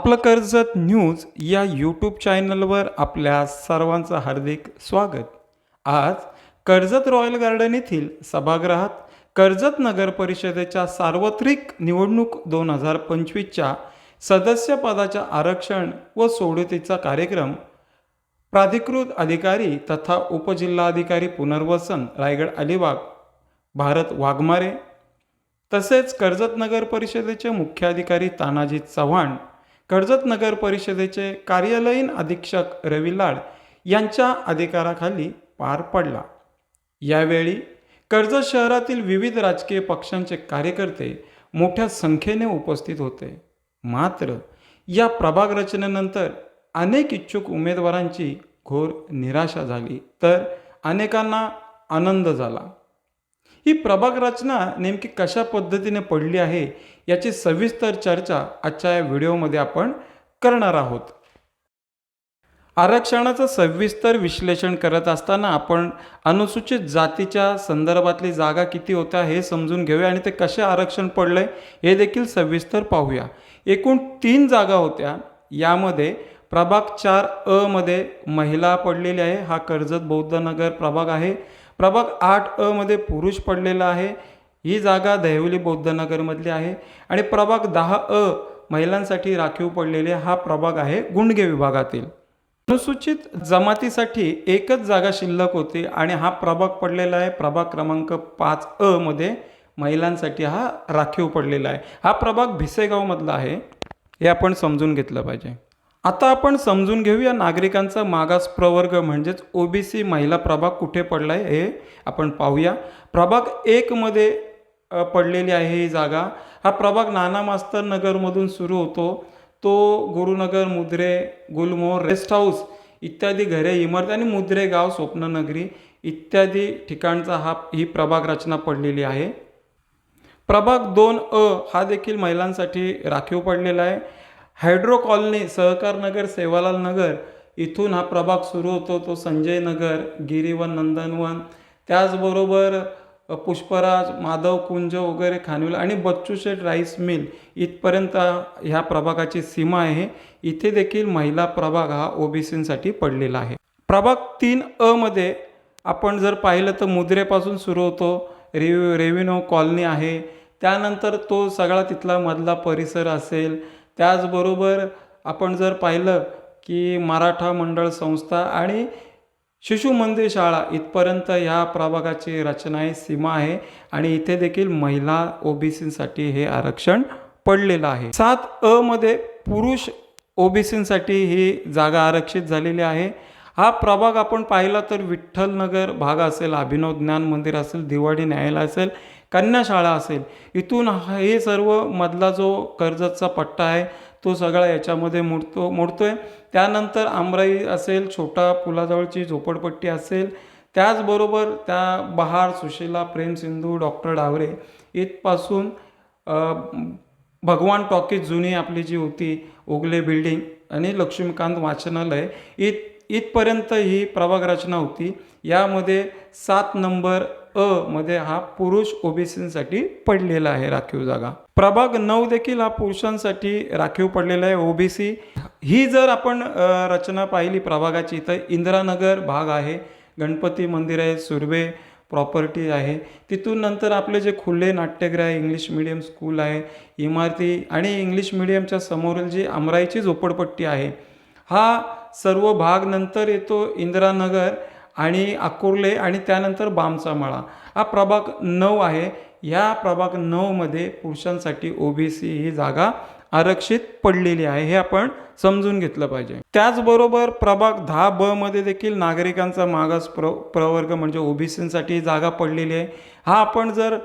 आपलं कर्जत न्यूज या यूट्यूब चॅनलवर आपल्या सर्वांचं हार्दिक स्वागत. आज कर्जत रॉयल गार्डन येथील सभागृहात कर्जत नगर परिषदेच्या सार्वत्रिक निवडणूक दोन हजार पंचवीसच्या सदस्यपदाच्या आरक्षण व सोडतीचा कार्यक्रम प्राधिकृत अधिकारी तथा उपजिल्हाधिकारी पुनर्वसन रायगड अलिबाग भारत वाघमारे तसेच कर्जत नगर परिषदेचे मुख्याधिकारी तानाजी चव्हाण कर्जत नगर परिषदेचे कार्यालयीन अधीक्षक रवी लाड यांच्या अधिकाराखाली पार पडला. यावेळी कर्जत शहरातील विविध राजकीय पक्षांचे कार्यकर्ते मोठ्या संख्येने उपस्थित होते. मात्र या प्रभाग रचनेनंतर अनेक इच्छुक उमेदवारांची घोर निराशा झाली तर अनेकांना आनंद झाला. ही प्रभाग रचना नेमकी कशा पद्धतीने पडली आहे याची सविस्तर चर्चा आजच्या या व्हिडिओमध्ये आपण करणार आहोत. आरक्षणाचं सविस्तर विश्लेषण करत असताना आपण अनुसूचित जातीच्या संदर्भातली जागा किती होत्या हे समजून घेऊया आणि ते कसे आरक्षण पडलंय हे देखील सविस्तर पाहूया. एकूण तीन जागा होत्या. यामध्ये प्रभाग चार अ मध्ये महिला पडलेली आहे. हा कर्जत बौद्ध नगर प्रभाग आहे. प्रभाग आठ अ मध्ये पुरुष पडलेला आहे. ही जागा दहिवली बौद्ध नगरमधली आहे आणि प्रभाग दहा अ महिलांसाठी राखीव पडलेले हा प्रभाग आहे गुंडगे विभागातील. अनुसूचित जमातीसाठी एकच जागा शिल्लक होती आणि हा प्रभाग पडलेला आहे. प्रभाग क्रमांक पाच अ मध्ये महिलांसाठी हा राखीव पडलेला आहे. हा प्रभाग भिसेगावमधला आहे. हे आपण समजून घेतलं पाहिजे. आता आपण समजून घेऊया नागरिकांचा मागास प्रवर्ग म्हणजेच ओबीसी महिला प्रभाग कुठे पडला आहे हे आपण पाहूया. प्रभाग एकमध्ये पडलेली आहे ही जागा. हा प्रभाग नाना मास्तर नगरमधून सुरू होतो. तो गुरुनगर मुद्रे गुलमोहर रेस्ट हाऊस इत्यादी घरे इमारत आणि मुद्रे गाव स्वप्ननगरी इत्यादी ठिकाणचा हा ही प्रभाग रचना पडलेली आहे. प्रभाग दोन अ हा देखील महिलांसाठी राखीव पडलेला आहे. हायड्रो कॉलनी सहकार नगर सेवालाल नगर इथून हा प्रभाग सुरू होतो. तो संजय नगर गिरीवन नंदनवन. त्याचबरोबर पुष्पराज माधव कुंज वगैरे खानविल आणि बच्चू शेठ राईस मिल इथपर्यंत ह्या प्रभागाची सीमा आहे. इथे देखील महिला प्रभाग हा ओबीसीसाठी पडलेला आहे. प्रभाग तीन अ मध्ये आपण जर पाहिलं तर मुद्रेपासून सुरू होतो. रेव्ह रेव्हेन्यू कॉलनी आहे. त्यानंतर तो सगळा तिथला मधला परिसर असेल. त्याचबरोबर आपण जर पाहिलं की मराठा मंडळ संस्था आणि शिशु मंदिर शाळा इथपर्यंत ह्या प्रभागाची रचना आहे सीमा आहे आणि इथे देखील महिला ओबीसीसाठी हे आरक्षण पडलेलं आहे. सात अ मध्ये पुरुष ओबीसीसाठी ही जागा आरक्षित झालेली आहे. हा प्रभाग आपण पाहिला तर विठ्ठलनगर भाग असेल अभिनव ज्ञान मंदिर असेल दिवाळी न्यायालय असेल कन्या शाळा असेल. इथून हा- हे सर्व मधला जो कर्जतचा पट्टा आहे तो सगळा याच्यामध्ये मोडतो मोडतो आहे त्यानंतर आमराई असेल छोटा पुलाजवळची झोपडपट्टी असेल त्याचबरोबर त्या बहार सुशीला प्रेम सिंधू डॉक्टर डावरे इथपासून भगवान टॉकीज जुनी आपली जी होती ओगले बिल्डिंग आणि लक्ष्मीकांत वाचनालय इथ इथपर्यंत ही प्रभाग रचना होती. यामध्ये सात नंबर अ मध्ये हा पुरुष ओबीसीसाठी पडलेला आहे राखीव जागा. प्रभाग नऊ देखील हा पुरुषांसाठी राखीव पडलेला आहे ओबीसी. ही जर आपण रचना पाहिली प्रभागाची तर इंदिरानगर भाग आहे गणपती मंदिर आहे सुर्वे प्रॉपर्टी आहे. तिथून नंतर आपले जे खुले नाट्यगृह आहे इंग्लिश मिडियम स्कूल आहे इमारती आणि इंग्लिश मिडियमच्या समोरील जी अमराईची झोपडपट्टी आहे हा सर्व भाग नंतर येतो इंदिरानगर. आणि अकोर्ले आणि त्यानंतर बामचा मळा. हा प्रभाग नऊ आहे. या प्रभाग नऊमध्ये पुरुषांसाठी ओबीसी ही जागा आरक्षित पडलेली आहे हे आपण समजून घेतलं पाहिजे. त्याचबरोबर प्रभाग दहा ब मध्ये देखील नागरिकांचा मागास प्र प्रवर्ग म्हणजे ओबीसीसाठी जागा पडलेली आहे. हा आपण जर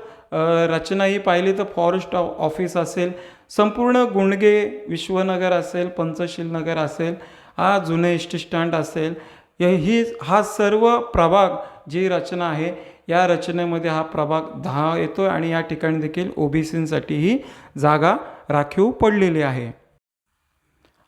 रचना ही पाहिली तर फॉरेस्ट ऑफिस असेल संपूर्ण गुंडगे विश्वनगर असेल पंचशील नगर असेल हा जुने एस टी स्टँड असेल ही हा सर्व प्रभाग जी रचना आहे या रचनेमध्ये हा प्रभाग दहा येतो आणि या ठिकाणी देखील ओबीसींसाठी ही जागा राखीव पडलेली आहे.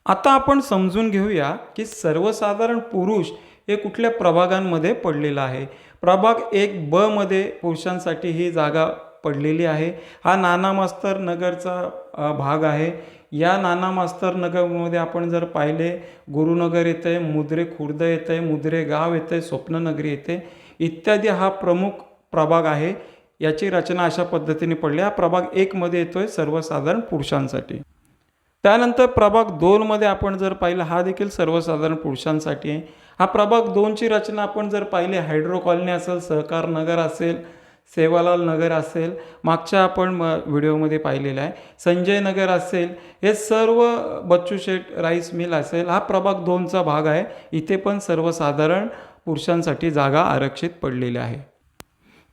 आता आपण समजून घेऊया की सर्वसाधारण पुरुष हे कुठल्या प्रभागांमध्ये पडलेलं आहे. प्रभाग एक ब मध्ये पुरुषांसाठी ही जागा पडलेली आहे. हा नाना मास्तर नगरचा भाग आहे. या नाना मास्तर नगरमध्ये आपण जर पाहिले गुरुनगर येते मुद्रे खुर्द येते मुद्रे गाव येते स्वप्ननगरी येते इत्यादी हा प्रमुख प्रभाग आहे. याची रचना अशा पद्धतीने पडली. हा प्रभाग एकमध्ये येतो आहे सर्वसाधारण पुरुषांसाठी. त्यानंतर प्रभाग दोनमध्ये आपण जर पाहिलं हा देखील सर्वसाधारण पुरुषांसाठी आहे. हा प्रभाग दोनची रचना आपण जर पाहिली हायड्रो कॉलनी असेल सहकार नगर असेल सेवालाल नगर असेल मागच्या आपण म- व्हिडिओमध्ये पाहिलेलं आहे. संजय नगर असेल हे सर्व बच्चू शेठ राईस मिल असेल हा प्रभाग दोनचा भाग आहे. इथे पण सर्वसाधारण पुरुषांसाठी जागा आरक्षित पडलेल्या आहे.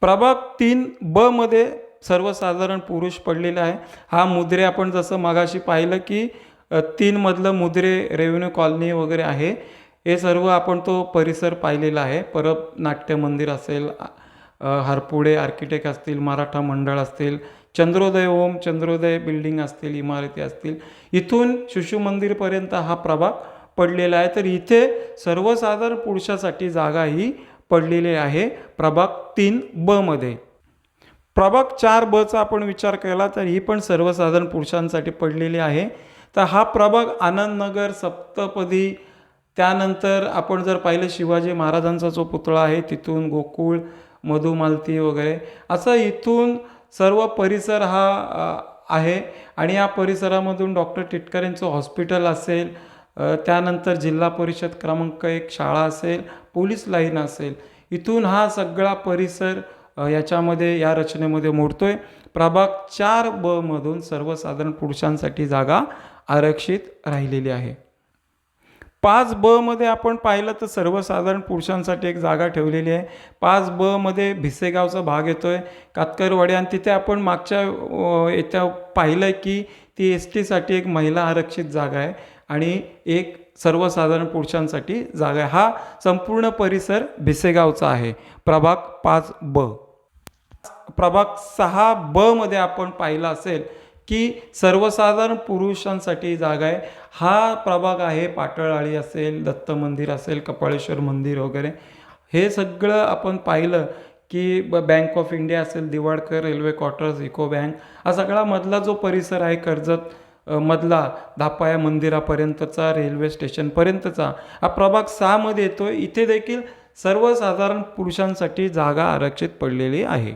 प्रभाग तीन बमध्ये सर्वसाधारण पुरुष पडलेला आहे. हा मुद्रे आपण जसं मागाशी पाहिलं की तीनमधलं मुद्रे रेव्हेन्यू कॉलनी वगैरे आहे. हे सर्व आपण तो परिसर पाहिलेला आहे. परब नाट्य मंदिर असेल हरपुडे आर्किटेक्ट असतील मराठा मंडळ असतील चंद्रोदय ओम चंद्रोदय बिल्डिंग असतील इमारती असतील इथून शिशु मंदिरपर्यंत हा प्रभाग पडलेला आहे. तर इथे सर्वसाधारण पुरुषासाठी जागा ही पडलेली आहे प्रभाग तीन बमध्ये प्रभाग चार बचा आपण विचार केला तर ही पण सर्वसाधारण पुरुषांसाठी पडलेली आहे. तर हा प्रभाग आनंदनगर सप्तपदी त्यानंतर आपण जर पाहिलं शिवाजी महाराजांचा जो पुतळा आहे तिथून गोकुळ मधुमालती वगैरे. असं इथून सर्व परिसर हा आहे. आणि या परिसरामधून डॉक्टर टिटकरेंचं हॉस्पिटल असेल त्यानंतर जिल्हा परिषद क्रमांक एक शाळा असेल पोलीस लाईन असेल. इथून हा सगळा परिसर याच्यामध्ये या रचनेमध्ये मोडतोय. प्रभाग चार ब मधून सर्वसाधारण पुरुषांसाठी जागा आरक्षित राहिलेली आहे. पाच ब मध्ये आपण पाहिलं तर सर्वसाधारण पुरुषांसाठी एक जागा ठेवलेली आहे. पाच ब मध्ये भिसेगावचा भाग येतो आहे कातकरवाडी आणि तिथे आपण मागच्या याच्या पाहिलं आहे की ती एस टीसाठी एक महिला आरक्षित जागा आहे आणि एक सर्वसाधारण पुरुषांसाठी जागा आहे. हा संपूर्ण परिसर भिसेगावचा आहे. प्रभाग पाच ब. प्रभाग सहा ब मध्ये आपण पाहिलं असेल की सर्वसाधारण पुरुषांसाठी जागा आहे. हा प्रभाग आहे पाटळाळी असेल दत्त मंदिर असेल कपाळेश्वर मंदिर वगैरे. हे सगळं आपण पाहिलं की ब बँक ऑफ इंडिया असेल Diwadkar railway quarters eco bank हा सगळा मधला जो परिसर आहे कर्जत मधला दापाया मंदिरापर्यंतचा रेल्वे स्टेशनपर्यंतचा हा प्रभाग सहामध्ये येतो इथे देखील सर्वसाधारण पुरुषांसाठी जागा आरक्षित पडलेली आहे.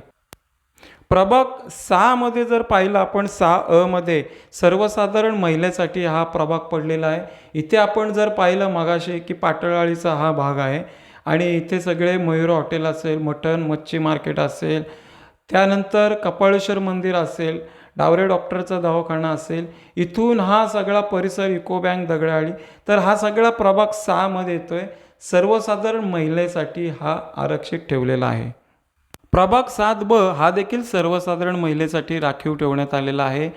प्रभाग सहामध्ये जर पाहिलं आपण सहा अमध्ये सर्वसाधारण महिलेसाठी हा प्रभाग पडलेला आहे. इथे आपण जर पाहिलं मगाशी की पाटळाळीचा हा भाग आहे आणि इथे सगळे मयूर हॉटेल असेल मटन मच्छी मार्केट असेल त्यानंतर कपाळेश्वर मंदिर असेल डावरे डॉक्टरचा दवाखाना असेल इथून हा सगळा परिसर इको बँक दगडाळी. तर हा सगळा प्रभाग सहामध्ये येतो आहे सर्वसाधारण महिलेसाठी हा आरक्षित ठेवलेला आहे. प्रभाग सात ब हा देखील सर्वसाधारण महिलेसाठी राखीव ठेवण्यात आलेला आहे.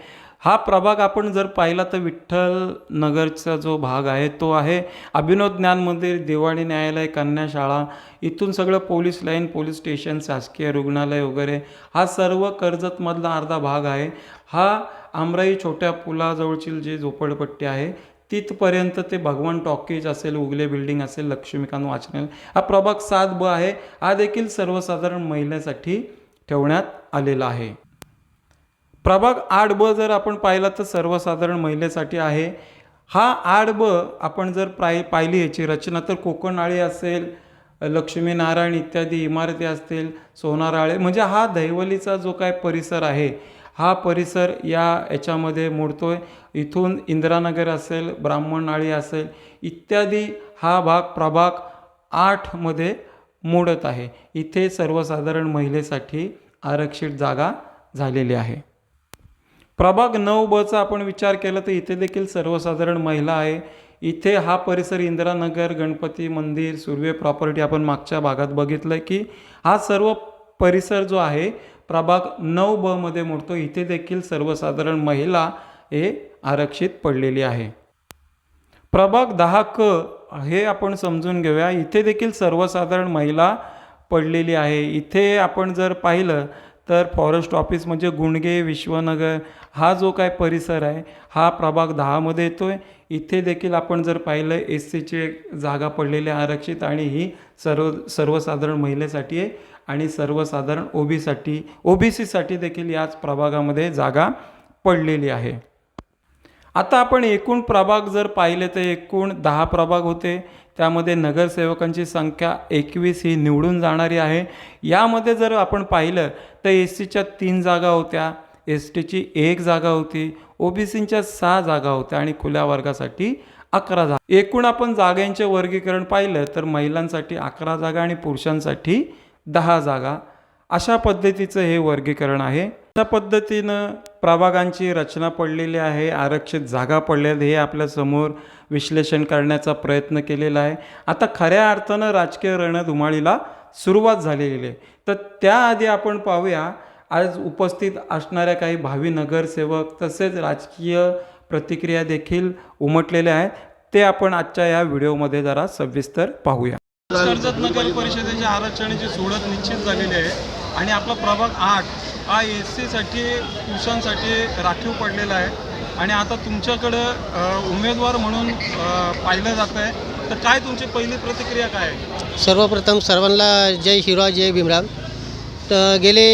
हा प्रभाग आपण जर पाहिला तर विठ्ठल नगरचा जो भाग आहे तो आहे अभिनव ज्ञान मंदिर दिवाणी न्यायालय कन्या शाळा. इथून सगळं पोलीस लाईन पोलीस स्टेशन शासकीय रुग्णालय वगैरे. हा सर्व कर्जतमधला अर्धा भाग आहे. हा आमराई छोट्या पुलाजवळची जी झोपडपट्टी आहे तिथपर्यंत ते भगवान टॉकीज असेल उगले बिल्डिंग असेल लक्ष्मीकांत वाचनालय हा प्रभाग सात ब आहे. हा देखील सर्वसाधारण महिलेसाठी ठेवण्यात आलेला आहे. प्रभाग आठ ब जर आपण पाहिला तर सर्वसाधारण महिलेसाठी आहे. हा आठ ब आपण जर प्राय पाहिली याची रचना तर कोकणाळी असेल लक्ष्मीनारायण इत्यादी इमारती असतील सोनाराळे म्हणजे हा दैवलीचा जो काय परिसर आहे हा परिसर या याच्यामध्ये मोडतो आहे इथून इंदिरानगर असेल ब्राह्मणनाळी असेल इत्यादी हा भाग प्रभाग आठमध्ये मोडत आहे. इथे सर्वसाधारण महिलेसाठी आरक्षित जागा झालेली आहे. प्रभाग नऊ बचा आपण विचार केला तर इथे देखील सर्वसाधारण महिला आहे. इथे हा परिसर इंदिरानगर गणपती मंदिर सुर्वे प्रॉपर्टी आपण मागच्या भागात बघितलं की हा सर्व परिसर जो आहे प्रभाग नऊ ब मध्ये मोडतो. इथे देखील सर्वसाधारण महिला हे आरक्षित पडलेली आहे. प्रभाग दहा क हे आपण समजून घेऊया. इथे देखील सर्वसाधारण महिला पडलेली आहे. इथे आपण जर पाहिलं तर फॉरेस्ट ऑफिस म्हणजे गुणगे विश्वनगर हा जो काय परिसर आहे हा प्रभाग दहामध्ये येतो आहे इथे देखील आपण जर पाहिलं एस सीची एक जागा पडलेली आहे आरक्षित आणि ही सर्व सर्वसाधारण महिलेसाठी आहे आणि सर्वसाधारण ओबीसाठी ओबीसीसाठी देखील याच प्रभागामध्ये जागा पडलेली आहे. आता आपण एकूण प्रभाग जर पाहिले तर एकूण दहा प्रभाग होते. त्यामध्ये नगरसेवकांची संख्या एकवीस ही निवडून जाणारी आहे. यामध्ये जर आपण पाहिलं तर एस सीच्या तीन जागा होत्या. एस टीची एक जागा होती. ओबीसीच्या सहा जागा होत्या आणि खुल्या वर्गासाठी अकरा जागा. एकूण आपण जागांचे वर्गीकरण पाहिलं तर महिलांसाठी अकरा जागा आणि पुरुषांसाठी दहा जागा. अशा पद्धतीचं हे वर्गीकरण आहे. अशा पद्धतीनं प्रभागांची रचना पडलेली आहे. आरक्षित जागा पडलेल्या हे आपल्यासमोर विश्लेषण करण्याचा प्रयत्न केलेला आहे. आता खऱ्या अर्थानं राजकीय रणधुमाळीला सुरुवात झालेली आहे. तर त्याआधी आपण पाहूया आज उपस्थित असणाऱ्या काही भावी नगरसेवक तसेच राजकीय प्रतिक्रिया देखील उमटलेल्या आहेत. ते आपण आजच्या या व्हिडिओमध्ये जरा सविस्तर पाहूया. कर्जत नगर परिषदेच्या आरक्षणाची सोडत निश्चित झालेली आहे. आणि आपला प्रभाग आठ हा एस सीसाठी पुरुषांसाठी राखीव पडलेला आहे. आणि आता तुमच्याकडं उमेदवार म्हणून पाहिलं जात आहे. तर काय तुमची पहिली प्रतिक्रिया काय आहे? सर्वप्रथम सर्वांना जय शिवराज जय भीमराव. तर गेले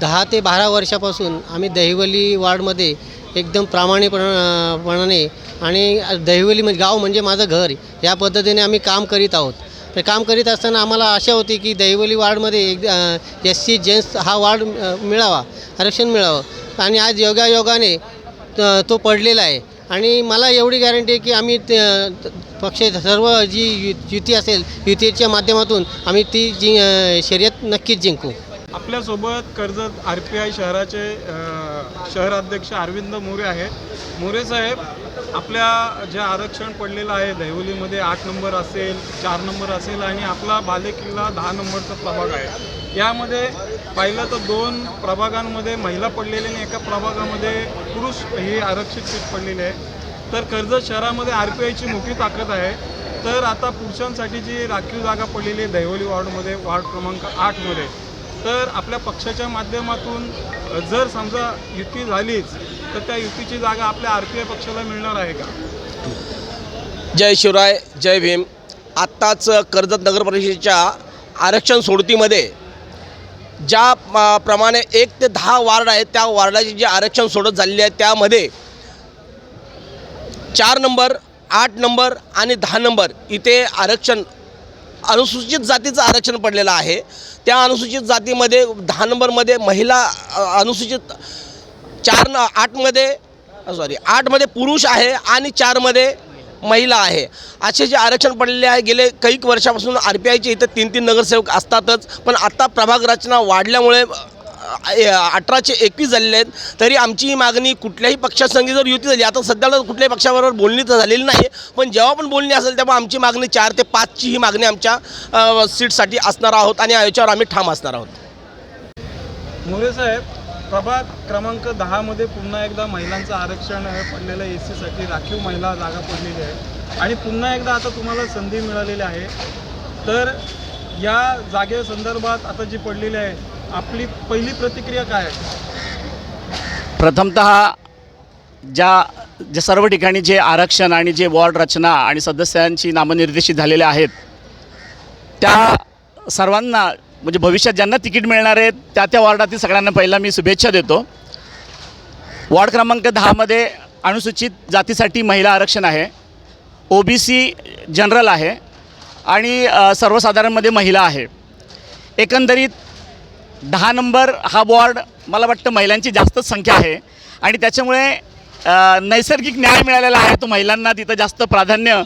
दहा ते बारा वर्षापासून आम्ही दहिवली वार्डमध्ये एकदम प्रामाणिकपणाने आणि दहिवली म्हणजे गाव म्हणजे माझं घर. या पद्धतीने आम्ही काम करीत आहोत. तर काम करीत असताना आम्हाला आशा होती की दहिवली वार्डमध्ये एक एस सी जेंट्स हा वार्ड मिळावा आरक्षण मिळावं. आणि आज योगायोगाने तो पडलेला आहे. आणि मला एवढी गॅरंटी आहे की आम्ही ते- पक्ष सर्व जी युती असेल युतीच्या माध्यमातून आम्ही ती जि शर्यत नक्कीच जिंकू. आपल्यासोबत कर्जत आर पी आय शहराचे शहराध्यक्ष अरविंद मोरे आहेत. मोरे साहेब आपल्या जे आरक्षण पडलेलं आहे दहिवलीमध्ये आठ नंबर असेल चार नंबर असेल आणि आपला बालेकिल्ला दहा नंबरचा प्रभाग आहे. यामध्ये पाहिलं तर दोन प्रभागांमध्ये महिला पडलेल्या आणि एका प्रभागामध्ये पुरुष हे आरक्षित सीट पडलेले आहे. तर कर्जत शहरामध्ये आर पी आयची मोठी ताकद आहे. तर आता पुरुषांसाठी जी राखीव जागा पडलेली आहे दहिवली वॉर्डमध्ये वार्ड क्रमांक आठमध्ये तर आपल्या पक्षाच्या माध्यमातून जर समजा युती झालीच तर त्या युतीची जागा आपल्या आर पी आय पक्षाला मिळणार आहे का? जय शिवराय जय भीम. आत्ताच कर्जत नगर परिषदेच्या आरक्षण सोडतीमध्ये ज्या प्रमाणे एक ते दहा वार्ड आहेत त्या वार्डाचे जे आरक्षण सोडत झालेले आहे त्यामध्ये चार नंबर आठ नंबर आणि दहा नंबर इथे आरक्षण अनुसूचित जातीचं आरक्षण पडलेलं आहे. त्या अनुसूचित जातीमध्ये दहा नंबरमध्ये महिला अनुसूचित चार न आठमध्ये सॉरी आठमध्ये पुरुष आहे आणि चारमध्ये महिला आहे. असे जे आरक्षण पडलेले आहे गेले काही वर्षापासून आर पी आयचे इथं तीन तीन नगरसेवक असतातच पण आत्ता प्रभाग रचना वाढल्यामुळे अठराचे एकवीस झालेले आहेत तरी आमची ही मागणी कुठल्याही पक्षासंगी जर युती झाली आता सध्याला कुठल्याही पक्षाबरोबर बोलणी तर झालेली नाही पण जेव्हा पण बोलणी असेल तेव्हा आमची मागणी चार ते पाचची ही मागणी आमच्या सीटसाठी असणार आहोत आणि याच्यावर आम्ही ठाम असणार आहोत. मोरे साहेब प्रभाग क्रमांक दहामध्ये पुन्हा एकदा महिलांचं आरक्षण पडलेलं एस सीसाठी राखीव महिला जागा पडलेली आहे. आणि पुन्हा एकदा आता तुम्हाला संधी मिळालेली आहे. तर या जागेसंदर्भात आता जी पडलेली आहे आपली पहिली प्रतिक्रिया काय आहे? प्रथमतः ज्या जे सर्व ठिकाणी जे आरक्षण आणि जे वॉर्ड रचना आणि सदस्यांची नामनिर्देशित झालेले आहेत त्या सर्वांना म्हणजे भविष्यात ज्यांना तिकीट मिळणार आहे त्या त्या वॉर्डातील सगळ्यांना पहिला मी शुभेच्छा देतो. वॉर्ड क्रमांक दहामध्ये अनुसूचित जातीसाठी महिला आरक्षण आहे ओ बी सी जनरल आहे आणि सर्वसाधारणमध्ये महिला आहे. एकंदरीत दहा नंबर हा वॉर्ड मला वाटतं महिलांची जास्तच संख्या आहे. आणि त्याच्यामुळे नैसर्गिक न्याय मिळालेला आहे तो महिलांना तिथं जास्त प्राधान्य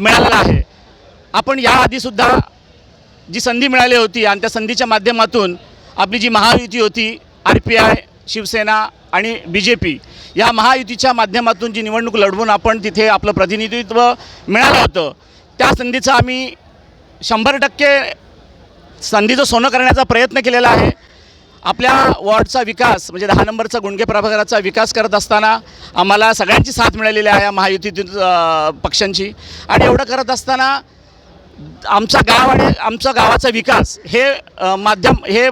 मिळालेलं आहे. आपण याआधीसुद्धा जी संधी मिळाली होती आणि त्या संधीच्या माध्यमातून आपली जी महायुती होती आर पी आय शिवसेना आणि बी जे पी या महायुतीच्या माध्यमातून जी निवडणूक लढवून आपण तिथे आपलं प्रतिनिधित्व मिळालं होतं त्या संधीचं आम्ही शंभर टक्के संधीचं सोनं करण्याचा प्रयत्न केलेला आहे. आपल्या वॉर्डचा विकास म्हणजे दहा नंबरचा गुंडगे प्रभागाचा विकास करत असताना आम्हाला सगळ्यांची साथ मिळालेली आहे या महायुतीतील पक्षांची. आणि एवढं करत असताना आमचा गाव आणि आमचा गावाचा विकास हे माध्यम हे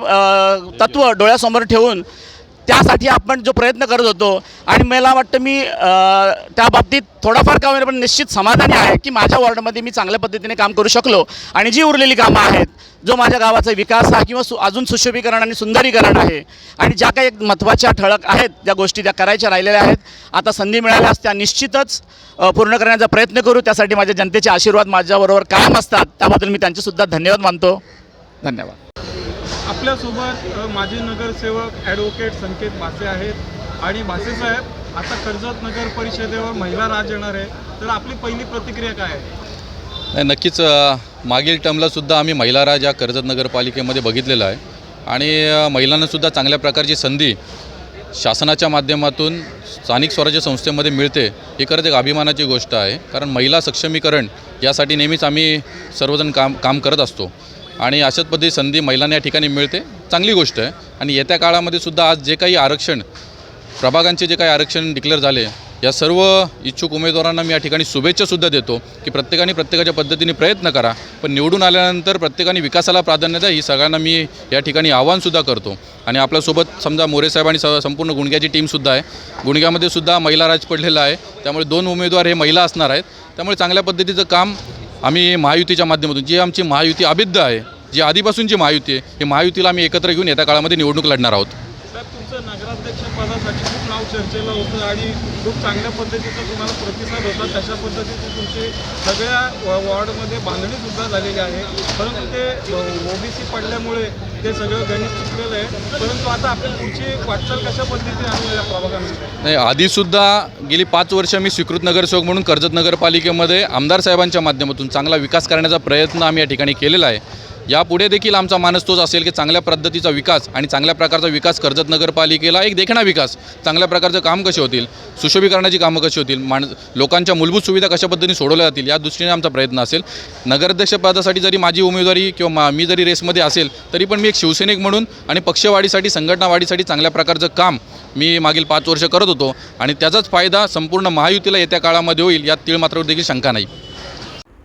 तत्त्व डोळ्यासमोर ठेवून त्यासाठी आपण जो प्रयत्न करत होतो आणि मला वाटतं मी त्या बाबतीत थोडाफार का होईना पण निश्चित समाधानी आहे की माझ्या वॉर्डमध्ये मी चांगल्या पद्धतीने काम करू शकलो. आणि जी उरलेली कामं आहेत जो माझ्या गावाचा विकास हा किंवा सु अजून सुशोभीकरण आणि सुंदरीकरण आहे आणि ज्या काही महत्त्वाच्या ठळक आहेत ज्या गोष्टी त्या करायच्या राहिलेल्या आहेत आता संधी मिळाल्यास त्या निश्चितच पूर्ण करण्याचा प्रयत्न करू. त्यासाठी माझ्या जनतेचे आशीर्वाद माझ्याबरोबर कायम असतात. त्याबद्दल मी त्यांचेसुद्धा धन्यवाद मानतो. धन्यवाद. आपल्यासोबत माजी नगरसेवक ॲडव्होकेट संकेत भासे आहेत. आणि भासे साहेब आता कर्जत नगर परिषदेवर महिला राज येणार आहे. तर आपली पहिली प्रतिक्रिया काय आहे? नाही नक्कीच मागील टर्मलासुद्धा आम्ही महिला राज या कर्जत नगरपालिकेमध्ये बघितलेला आहे. आणि महिलांनासुद्धा चांगल्या प्रकारची संधी शासनाच्या माध्यमातून स्थानिक स्वराज्य संस्थेमध्ये मिळते ही खरंच एक अभिमानाची गोष्ट आहे. कारण महिला सक्षमीकरण यासाठी नेहमीच आम्ही सर्वजण काम काम करत असतो. आणि अशाच पद्धती संधी महिलांना या ठिकाणी मिळते. चांगली गोष्ट आहे. आणि येत्या काळामध्ये सुद्धा आज जे काही आरक्षण प्रभागांचे जे काही आरक्षण डिक्लेअर झाले या सर्व इच्छुक उमेदवारांना मी या ठिकाणी शुभेच्छासुद्धा देतो की प्रत्येकाने प्रत्येकाच्या पद्धतीने प्रयत्न करा. पण निवडून आल्यानंतर प्रत्येकाने विकासाला प्राधान्य द्या ही सगळ्यांना मी या ठिकाणी आव्हानसुद्धा करतो. आणि आपल्यासोबत समजा मोरे साहेब आणि स संपूर्ण गुणग्याची टीमसुद्धा आहे. गुणग्यामध्ये सुद्धा महिला राज पडलेला आहे. त्यामुळे दोन उमेदवार हे महिला असणार आहेत. त्यामुळे चांगल्या पद्धतीचं काम आम्ही महायुतीच्या माध्यमातून जी आमची महायुती अभिद्ध आहे जी आधीपासूनची महायुती आहे ही महायुतीला आम्ही एकत्र घेऊन येत्या काळामध्ये निवडणूक लढणार आहोत. चर्चेला होतं आणि खूप चांगल्या पद्धतीचा तुम्हाला प्रतिसाद होता. तशा पद्धतीची तुमची सगळ्या वॉर्डमध्ये बांधणीसुद्धा झालेली आहे. परंतु ते ओबीसी पडल्यामुळे ते सगळं गणित चुकलेलं आहे. परंतु आता आपली पुढची वाटचाल कशा पद्धतीने आम्ही या प्रभागामध्ये? नाही आधीसुद्धा गेली पाच वर्ष मी स्वीकृत नगरसेवक म्हणून कर्जत नगरपालिकेमध्ये आमदार साहेबांच्या माध्यमातून चांगला विकास करण्याचा प्रयत्न आम्ही या ठिकाणी केलेला आहे. यापुढे देखील आमचा मानस तोच असेल की चांगल्या पद्धतीचा विकास आणि चांगल्या प्रकारचा विकास कर्जत नगरपालिकेला एक देखणा विकास. चांगल्या प्रकारचं काम कसे होतील? सुशोभीकरणाची कामं कशी होतील? माणस लोकांच्या मूलभूत सुविधा कशा पद्धतीने सोडवल्या जातील? या दृष्टीने आमचा प्रयत्न असेल. नगराध्यक्षपदासाठी जरी माझी उमेदवारी किंवा मा मी जरी रेसमध्ये असेल तरी पण मी एक शिवसैनिक म्हणून आणि पक्षवाढीसाठी संघटनावाढीसाठी चांगल्या प्रकारचं काम मी मागील पाच वर्ष करत होतो आणि त्याचाच फायदा संपूर्ण महायुतीला येत्या काळामध्ये होईल यात तीळ मात्र देखील शंका नाही.